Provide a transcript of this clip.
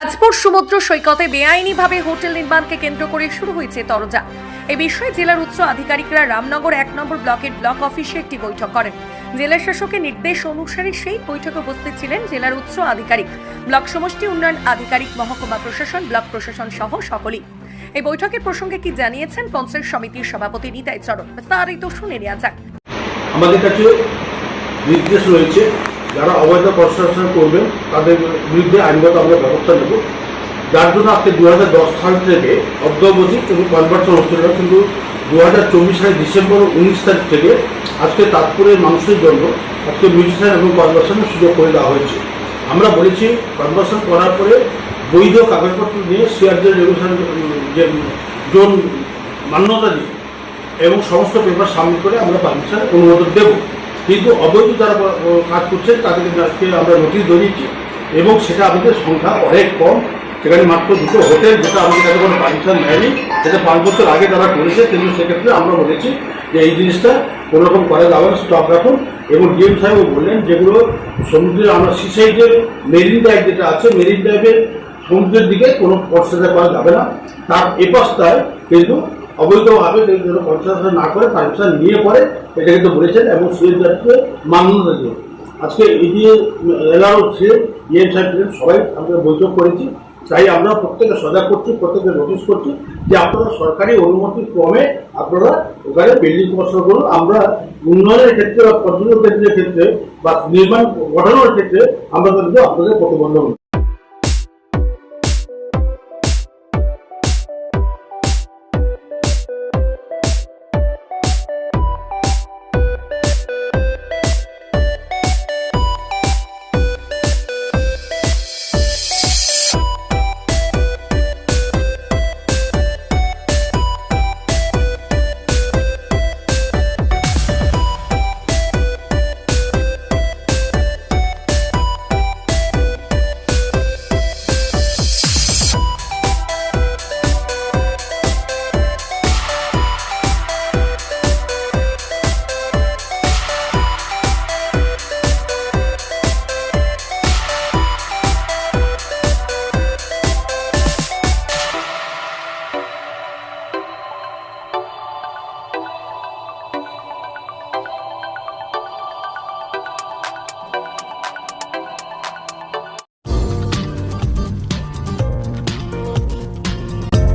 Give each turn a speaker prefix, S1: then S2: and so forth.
S1: আজপুর সমুদ্র সৈকতে বেআইনিভাবে হোটেল নির্মাণকে কেন্দ্র করে শুরু হয়েছে তরজা। এ বিষয়ে জেলার উচ্চ আধিকারিকরা রামনগর এক নম্বর ব্লকের ব্লক অফিসে একটি বৈঠক করেন। জেলা শাসকের নির্দেশ অনুসারে সেই বৈঠকে উপস্থিত ছিলেন জেলার উচ্চ আধিকারিক। ব্লক সমষ্টি উন্নয়ন আধিকারিক মহকুমা প্রশাসন, ব্লক প্রশাসন সহ সকলেই। এই বৈঠকের প্রসঙ্গে কি জানিয়েছেন পঞ্চায়েত সমিতির সভাপতি নিতাই চরণ, বিস্তারিত শুনে নেওয়া যাক।
S2: আমাদের কাছে নির্দেশ রয়েছে যারা অবৈধ কনস্ট্রাকশন করবেন তাদের বিরুদ্ধে আইনগত আমরা ব্যবস্থা নেব। যার জন্য আজকে দু হাজার দশ সাল থেকে অদ্যবধি কিন্তু কনভার্সন হচ্ছিল না কিন্তু দু হাজার চব্বিশ সালের ডিসেম্বর উনিশ তারিখ থেকে আজকে তাজপুরের মানুষের জন্য আজকে মিউজিশিয়ান এবং কনভার্সনের সুযোগ করে দেওয়া হয়েছে। আমরা বলেছি কনভার্সন করার পরে বৈধ কাগজপত্র নিয়ে সিআরজের রেগুলেশন, যে জোন মান্যতা দিয়ে এবং সমস্ত পেপার সাবমিট করে আমরা পারমিশন অনুমোদন দেব। কিন্তু অবৈধ যারা কাজ করছেন, তাদেরকে আজকে আমরা নোটিশ ধরিয়েছি এবং সেটা আমাদের সংখ্যা অনেক কম। সেখানে মাত্র দুটো হোটেল যেটা আমাদের কাছে কোনো পারমিশন নেয়নি, সেটা পাঁচ বছর আগে তারা করেছে কিন্তু সেক্ষেত্রে আমরা বলেছি যে এই জিনিসটা কোনো রকম করা যাবে স্টক রাখুন। এবং ডিএম সাহেব বললেন যেগুলো সমুদ্রের আমরা সিসাইডের মেরিন ড্রাইভ যেটা আছে, মেরিন ড্রাইভের সমুদ্রের দিকে কোনো কনস্ট্রাকশন করা যাবে না। তার এপাশটায় কিন্তু অবৈধভাবে যেন কনস্ট্রাকশন না করে পারমিশন নিয়ে পরে এটা কিন্তু বলেছেন এবং সিএসআরকে মান্যতা দিয়ে আজকে এই যে এলাও সে ইএম সাহেব সবাই আমরা বৈঠক করেছি। তাই আমরা প্রত্যেকে সজাগ করছি, প্রত্যেকে নোটিশ করছি যে আপনারা সরকারি অনুমতি ক্রমে আপনারা ওখানে বিল্ডিং কনস্ট্রাকশন করুন। আমরা উন্নয়নের ক্ষেত্রে বা পর্যটন কেন্দ্রের ক্ষেত্রে বা নির্মাণ গঠনের ক্ষেত্রে আমরা কিন্তু আপনাদের প্রতিবন্ধক